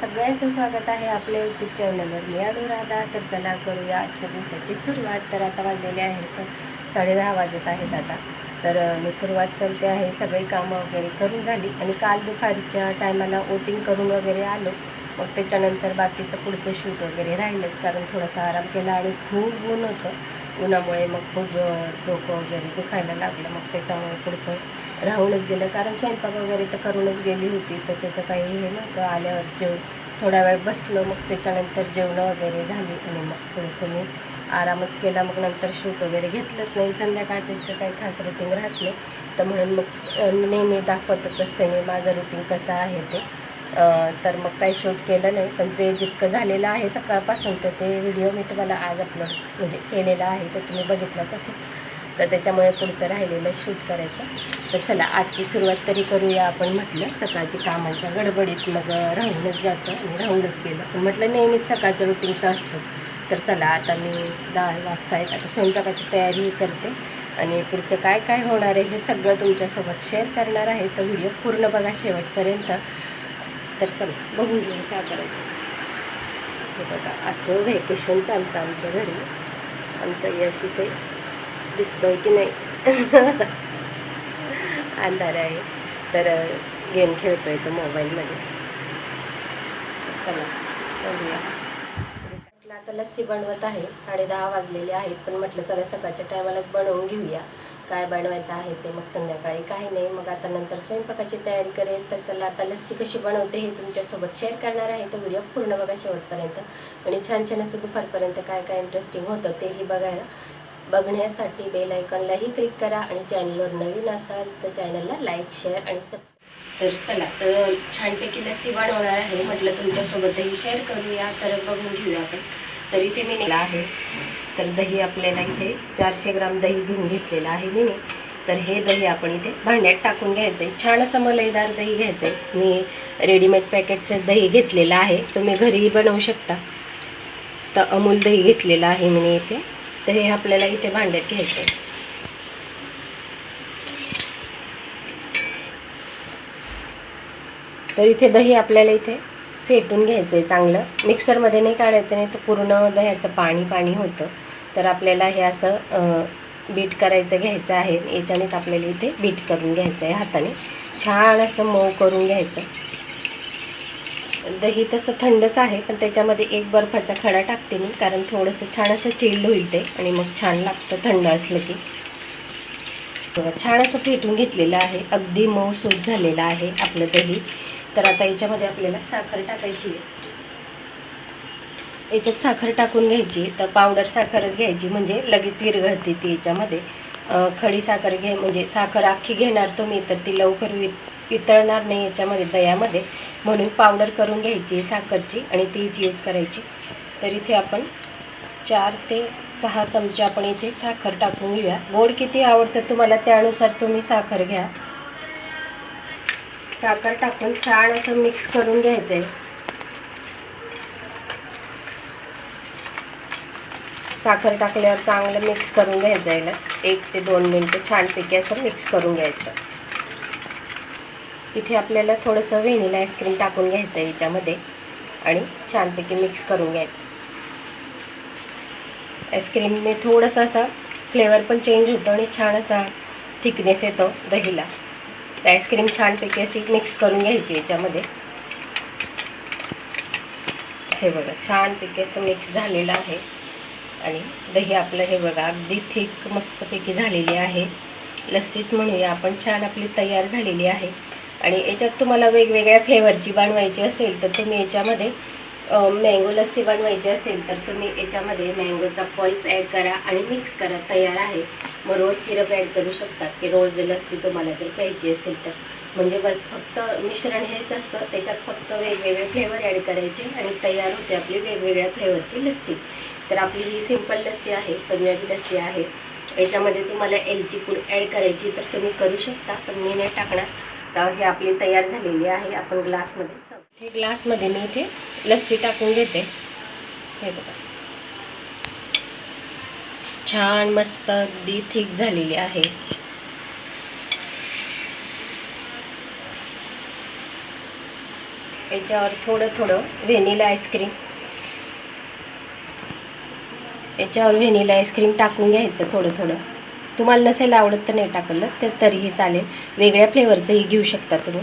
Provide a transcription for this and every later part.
सगळ्यांचं स्वागत आहे आपल्या यूट्यूब चॅनलवर मी राधा. तर चला करूया आजच्या दिवसाची सुरुवात. तर आता वाजलेले आहेत साडेदहा वाजत आहेत आता. तर मी सुरुवात करते आहे. सगळी कामं वगैरे करून झाली आणि काल दुपारच्या टायमाला वोटिंग करून वगैरे आलो. मग त्याच्यानंतर बाकीचं पुढचं शूट वगैरे राहिलंच. कारण थोडासा आराम केला आणि खूप ऊन होतं. उन्हामुळे मग खूप डोकं वगैरे दुखायला लागलं. मग त्याच्यामुळे पुढचं राहूनच गेलं. कारण स्वयंपाक वगैरे तर करूनच गेली होती तर त्याचं काही हे नव्हतं. आल्यावर जेव थोडा वेळ बसलो मग त्याच्यानंतर जेवणं वगैरे झाली आणि मग थोडंसं मी आरामच केला. मग नंतर शूट वगैरे घेतलंच नाही. संध्याकाळचं इतकं काही खास रुटीन राहत नाही. तर म्हणून मग नेहमी दाखवतच असते मी माझं रुटीन कसं आहे ते. तर मग काही शूट केलं नाही. पण जे जितकं झालेलं आहे सकाळपासून तर ते व्हिडिओ मी तुम्हाला आज अपलोड म्हणजे केलेला आहे तर तुम्ही बघितलाच असेल. तर त्याच्यामुळे पुढचं राहिलेलं शूट करायचं. तर चला आजची सुरुवात तरी करूया आपण म्हटलं. सकाळची कामाच्या गडबडीत मग राहूनच जातं आणि राहूनच गेलं. पण म्हटलं नेहमीच सकाळचं रुटीन तर असतंच. तर चला आता मी दहा वाजता आहेत. आता स्वयंपाकाची तयारीही करते. आणि पुढचं काय काय होणार आहे हे सगळं तुमच्यासोबत शेअर करणार आहे. तर व्हिडिओ पूर्ण बघा शेवटपर्यंत. तर चला बघून घेऊ काय करायचं. हे बघा असं व्हॅकेशन चालतं आमच्या घरी. आमचं यश इथे दिसतोय की नाही? अंधार आहे. तर गेम खेळतोय तो मोबाईलमध्ये. चला बघूया. म्हटलं आता लस्सी बनवत आहे. साडे दहा वाजलेले आहेत पण म्हटलं चला सकाळच्या टायमाला बनवून घेऊया. काय बनवायचं आहे ते मग संध्याकाळी. काही नाही मग आता नंतर स्वयंपाकाची तयारी करेल. तर चला आता लस्सी कशी बनवते हे तुमच्यासोबत शेअर करणार आहे. तर व्हिडिओ पूर्ण बघा शेवटपर्यंत. आणि छान छान असं दुपारपर्यंत काय काय इंटरेस्टिंग होतं तेही बघायला. बघण्यासाठी बेल आयकॉनलाही क्लिक करा आणि चॅनलवर नवीन असाल तर चॅनलला लाईक शेअर आणि सबस्क्राईब. तर चला तर छानपैकी लस्सी बनवणार आहे म्हटलं तुमच्यासोबतही शेअर करूया तर बघून घेऊया आपण. तर इथे मी नेला आहे. तर दही आपल्याला इथे चारशे ग्राम दही घेऊन घेतलेलं आहे मी तर हे दही आपण इथे भांड्यात टाकून घ्यायचं आहे छान असं मलईदार दही घ्यायचं आहे मी रेडीमेड पॅकेटचंच दही घेतलेलं आहे. तुम्ही घरीही बनवू शकता. तर अमूल दही घेतलेलं आहे मी इथे. तर हे आपल्याला इथे भांड्यात घ्यायचं आहे. तर इथे दही आपल्याला इथे फेटून घ्यायचं आहे चांगलं. मिक्सरमध्ये नाही काढायचं नाही तर पूर्ण दह्याचं पाणी पाणी होतं. तर आपल्याला हे असं बीट करायचं घ्यायचं आहे. याच्यानेच आपल्याला इथे बीट करून घ्यायचं आहे हाताने. छान असं मऊ करून घ्यायचं. दही तसं थंडच आहे पण त्याच्यामध्ये एक बर्फाचा खडा टाकते मी कारण थोडंसं छान असं चिल्ड होईल ते आणि मग छान लागतं थंड असलं की. बघा छान असं फेटून घेतलेलं आहे अगदी मऊ सूत झालेलं आहे आपलं दही. तर आता याच्यामध्ये आपल्याला साखर टाकायची आहे. याच्यात साखर टाकून घ्यायची तर पावडर साखरच घ्यायची म्हणजे लगेच विरघळते ती याच्यामध्ये. खडी साखर घे म्हणजे साखर अख्खी घेणार तुम्ही तर ती लवकर वि वितळणार नाही याच्यामध्ये दह्यामध्ये. म्हणून पावडर करून घ्यायची साखरची आणि तीच यूज करायची. तर इथे आपण चार ते सहा चमचे आपण इथे साखर टाकून घेऊया. गोड किती आवडतं तुम्हाला त्यानुसार तुम्ही साखर घ्या. साखर टाकून छान असं मिक्स करून घ्यायचं आहे साखर टाकल्यावर चांगलं मिक्स करून घ्यायचं आहे एक ते दोन मिनटं छानपैकी असं मिक्स करून घ्यायचं. इथे आपल्याला थोडंसं व्हेनिला आईस्क्रीम टाकून घ्यायचं आहे याच्यामध्ये आणि छानपैकी मिक्स करून घ्यायचं. आईस्क्रीमने थोडंसं असा फ्लेवर पण चेंज होतो आणि छान असा थिकनेस येतो दहीला. तर आईस्क्रीम छानपैकी अशी मिक्स करून घ्यायची याच्यामध्ये. हे बघा छानपैकी असं मिक्स झालेलं आहे. आणि दही आपलं हे बघा अगदी थिक मस्तपैकी झालेली आहे. लस्सीच म्हणूया आपण छान आपली तयार झालेली आहे. आणि याच्यात तुम्हाला वेगवेगळ्या फ्लेवरची बनवायची असेल तर तुम्ही याच्यामध्ये मँगो लस्सी बनवायची असेल तर तुम्ही याच्यामध्ये मँगोचा पल्प ॲड करा आणि मिक्स करा. तयार आहे. मग रोज सिरप ॲड करू शकता. की रोज लस्सी तुम्हाला जर प्यायची असेल तर. म्हणजे बस फक्त मिश्रण हेच असतं. त्याच्यात फक्त वेगवेगळे फ्लेवर ॲड करायचे आणि तयार होते आपली वेगवेगळ्या फ्लेवरची लस्सी. तर आपली ही सिंपल लस्सी आहे पंजाबी लस्सी आहे. याच्यामध्ये तुम्हाला एलची पूड ॲड करायची तर तुम्ही करू शकता. पण मी नाही टाकणार. आता हे आपली तयार झालेली आहे. आपण ग्लासमध्ये सर्व हे ग्लासमध्ये मी इथे लस्सी टाकून घेते. हे बघा. छान मस्त अगदी थिक झालेली आहे. याच्यावर थोडं थोडं व्हेनिला आईस्क्रीम. याच्यावर व्हेनिला आईस्क्रीम टाकून घ्यायचं थोडं थोडं. तुम्हाला नसेल आवडत तर नाही टाकलं तर तरीही चालेल. वेगळ्या फ्लेवरचंही घेऊ शकता तुम्ही.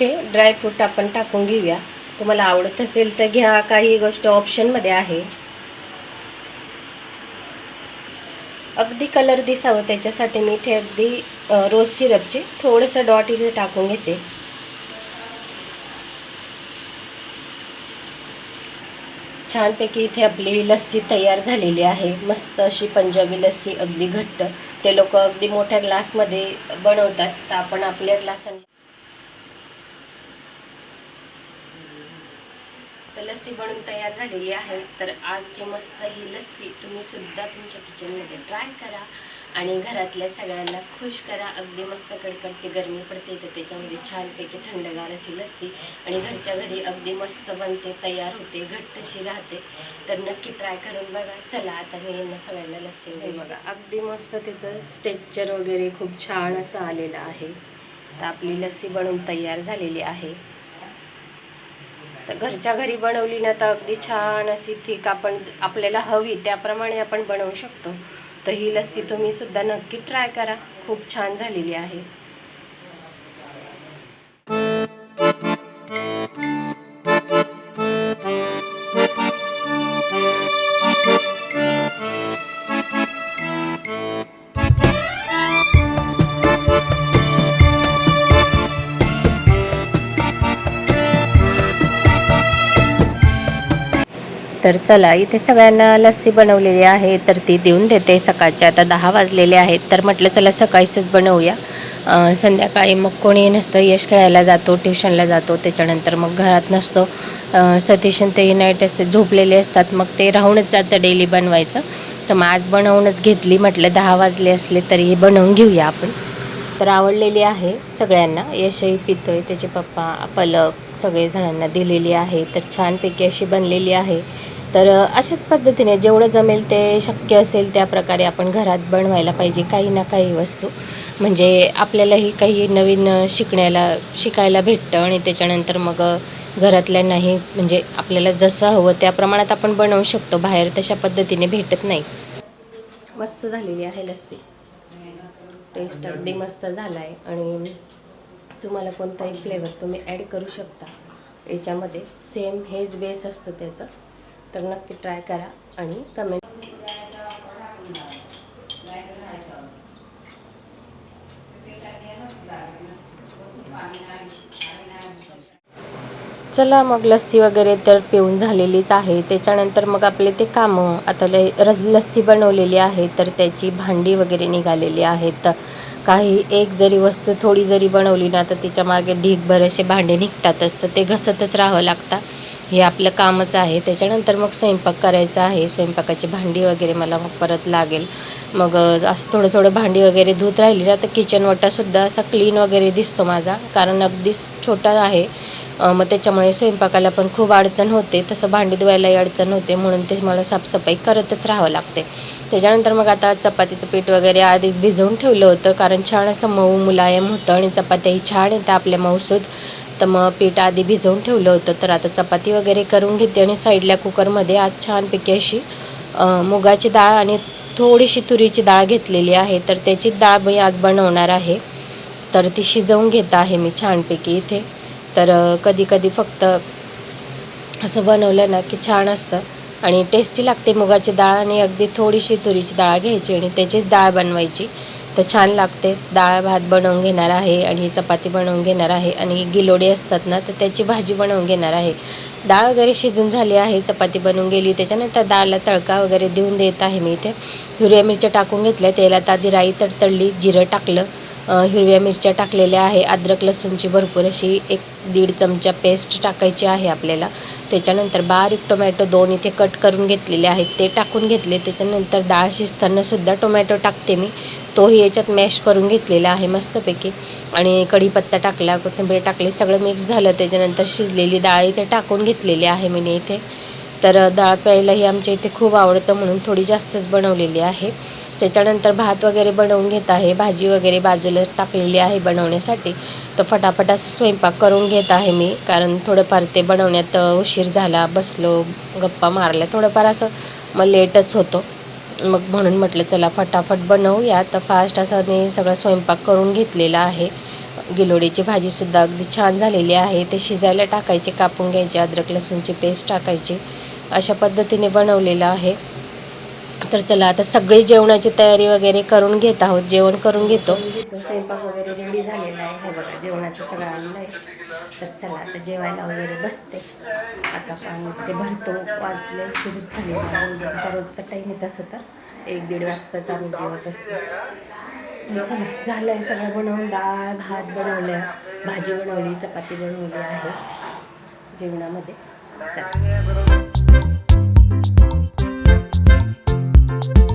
ते ड्रायफ्रूट आपण टाकून घेऊया. तुम्हाला आवडत असेल तर घ्या. काही गोष्ट ऑप्शनमध्ये आहे. अगदी कलर दिसावं त्याच्यासाठी मी इथे अगदी रोज सिरपचे थोडंसं डॉट इथे टाकून घेते. छानपैकी इथे आपली लस्सी तयार झालेली आहे. मस्त अशी पंजाबी लस्सी अगदी घट्ट. ते लोक अगदी मोठ्या ग्लासमध्ये बनवतात. तर आपण आपल्या ग्लासां तर लस्सी बनवून तयार झालेली आहे. तर आजची मस्त ही लस्सी तुम्ही सुद्धा तुमच्या किचनमध्ये ट्राय करा. आणि घरातल्या सगळ्यांना खुश करा. अगदी मस्त कडकडते गरमी पडते तर त्याच्यामध्ये छानपैकी थंडगार अशी लस्सी आणि घरच्या घरी अगदी मस्त बनते तयार होते घट्टशी राहते. तर नक्की ट्राय करून बघा. चला आता मी यांना सगळ्यांना लस्सी हे बघा अगदी मस्त त्याचं स्ट्रेक्चर वगैरे खूप छान असं आलेलं आहे. तर आपली लस्सी बनवून तयार झालेली आहे. तर घरच्या घरी बनवली ना तर अगदी छान अशी थिक आपण आपल्याला हवी त्याप्रमाणे आपण बनवू शकतो. तर ही लस्सी तुम्ही सुद्धा नक्की ट्राय करा. खूप छान झालेली आहे. तर चला इथे सगळ्यांना लस्सी बनवलेली आहे तर ती देऊन देते सकाळचे. आता दहा वाजलेले आहेत तर म्हटलं चला सकाळीच बनवूया. संध्याकाळी मग कोणी नसतं यश खेळायला जातो ट्युशनला जातो त्याच्यानंतर मग घरात नसतो. सतीश ते नाईट असते झोपलेले असतात मग ते राहूनच जातं डेली बनवायचं. तर मग आज बनवूनच घेतली म्हटलं दहा वाजले असले तरी बनवून घेऊया आपण. तर आवडलेली आहे सगळ्यांना यशही पितोय त्याचे पप्पा पलक सगळेजणांना दिलेली आहे तर छानपैकी अशी बनलेली आहे. तर अशाच पद्धतीने जेवढं जमेल ते शक्य असेल त्या प्रकारे आपण घरात बनवायला पाहिजे काही ना काही वस्तू. म्हणजे आपल्यालाही काही नवीन शिकण्याला शिकायला भेटतं आणि त्याच्यानंतर मग घरातल्यांनाही म्हणजे आपल्याला जसं हवं त्या प्रमाणात आपण बनवू शकतो. बाहेर तशा पद्धतीने भेटत नाही. मस्त झालेली आहे लस्सी. टेस्ट अगदी मस्त झाला आहे आणि तुम्हाला कोणताही फ्लेवर तुम्ही ॲड करू शकता. याच्यामध्ये सेम हेच बेस असतं त्याचं. तर नक्की ट्राय करा आणि कमेंट चला मग लस्सी वगैरे तर पिऊन झालेलीच आहे. त्याच्यानंतर मग आपले ते कामं. आता ल लस्सी बनवलेली आहे तर त्याची भांडी वगैरे निघालेली आहेत. काही एक जरी वस्तू थोडी जरी बनवली ना तर तिच्यामागे ढीगभर असे भांडे निघतातच. तर ते घसतच राहावं लागतं. हे आपलं कामच आहे. त्याच्यानंतर मग स्वयंपाक करायचा आहे. स्वयंपाकाची भांडी वगैरे मला मग परत लागेल. मग असं थोडं थोडं भांडी वगैरे धुत राहिली ना तर किचन वटासुद्धा असा क्लीन वगैरे दिसतो माझा. कारण अगदीच छोटा आहे. मग त्याच्यामुळे स्वयंपाकाला पण खूप अडचण होते. तसं भांडी धुवायलाही अडचण होते. म्हणून ते मला साफसफाई करतच राहावं लागते. त्याच्यानंतर मग आता चपातीचं पीठ वगैरे आधीच भिजवून ठेवलं होतं. कारण छान असं मऊ मुलायम होतं आणि चपात्याही छान येतं आपल्या मऊसूद. तर मग पीठ आधी भिजवून ठेवलं होतं. तर आता चपाती वगैरे करून घेते आणि साईडला कुकरमध्ये आज छानपैकी अशी मुगाची डाळ आणि थोडीशी तुरीची डाळ घेतलेली आहे. तर त्याची डाळ मी आज बनवणार आहे. तर ती शिजवून घेत आहे मी छानपैकी इथे. तर कधी कधी फक्त असं बनवलं ना की छान असतं. आणि टेस्टी लागते मुगाची डाळ आणि अगदी थोडीशी तुरीची डाळ घ्यायची आणि त्याचीच डाळ बनवायची. तर छान लागते. डाळ भात बनवून घेणार आहे आणि चपाती बनवून घेणार आहे आणि गिलोडी असतात ना तर त्याची भाजी बनवून घेणार आहे. डाळ वगैरे शिजून झाली आहे चपाती बनवून गेली. त्याच्यानंतर डाळला तडका वगैरे देऊन देत आहे मी इथे. हिरव्या मिरच्या टाकून घेतल्या तेलात आधी राई तडतडली जिरं टाकलं हिरव्या मिरच्या टाकलेल्या आहे. अद्रक लसूणची भरपूर अशी एक दीड चमचा पेस्ट टाकायची आहे आपल्याला. त्याच्यानंतर बारीक टोमॅटो दोन इथे कट करून घेतलेले आहेत. ते टाकून घेतले. त्याच्यानंतर डाळ शिजतानासुद्धा टोमॅटो टाकते मी. तोही याच्यात मॅश करून घेतलेला आहे मस्तपैकी. आणि कढीपत्ता टाकला कोथिंबीर टाकली सगळं मिक्स झालं. त्याच्यानंतर शिजलेली डाळ इथे टाकून घेतलेली आहे मी इथे. तर डाळ प्यायलाही आमच्या इथे खूप आवडतं म्हणून थोडी जास्तच बनवलेली आहे. त्याच्यानंतर भात वगैरे बनवून घेत आहे. भाजी वगैरे बाजूला टाकलेली आहे बनवण्यासाठी. तर फटाफट असं स्वयंपाक करून घेत आहे मी. कारण थोडंफार ते बनवण्यात उशीर झाला बसलो गप्पा मारल्या थोडंफार असं मग लेटच होतो. मग म्हणून म्हटलं चला फटाफट बनवूया. तर फास्ट असं मी सगळं स्वयंपाक करून घेतलेला आहे. गिलोडीची भाजीसुद्धा अगदी छान झालेली आहे. ते शिजायला टाकायचे कापून घ्यायचे अद्रक लसूणची पेस्ट टाकायची. अशा पद्धतीने बनवलेलं आहे. तर चला आता सगळी जेवणाची तयारी वगैरे करून घेत आहोत. जेवण करून घेतो. स्वयंपाक वगैरे रेडी झालेला आहे. हे बघा जेवणाचं सगळं आणलं आहे. तर चला आता जेवायला वगैरे बसते. आता पाणी ते भरतो वाजले सुरूच झालेलं आहे रोजचा टाईम आहे तसं तर. एक दीड वाजताच आम्ही जेवत असतो. चला झालं आहे सगळं बनवून. डाळ भात बनवलं भाजी बनवली चपाती बनवली आहे जेवणामध्ये. चला. you.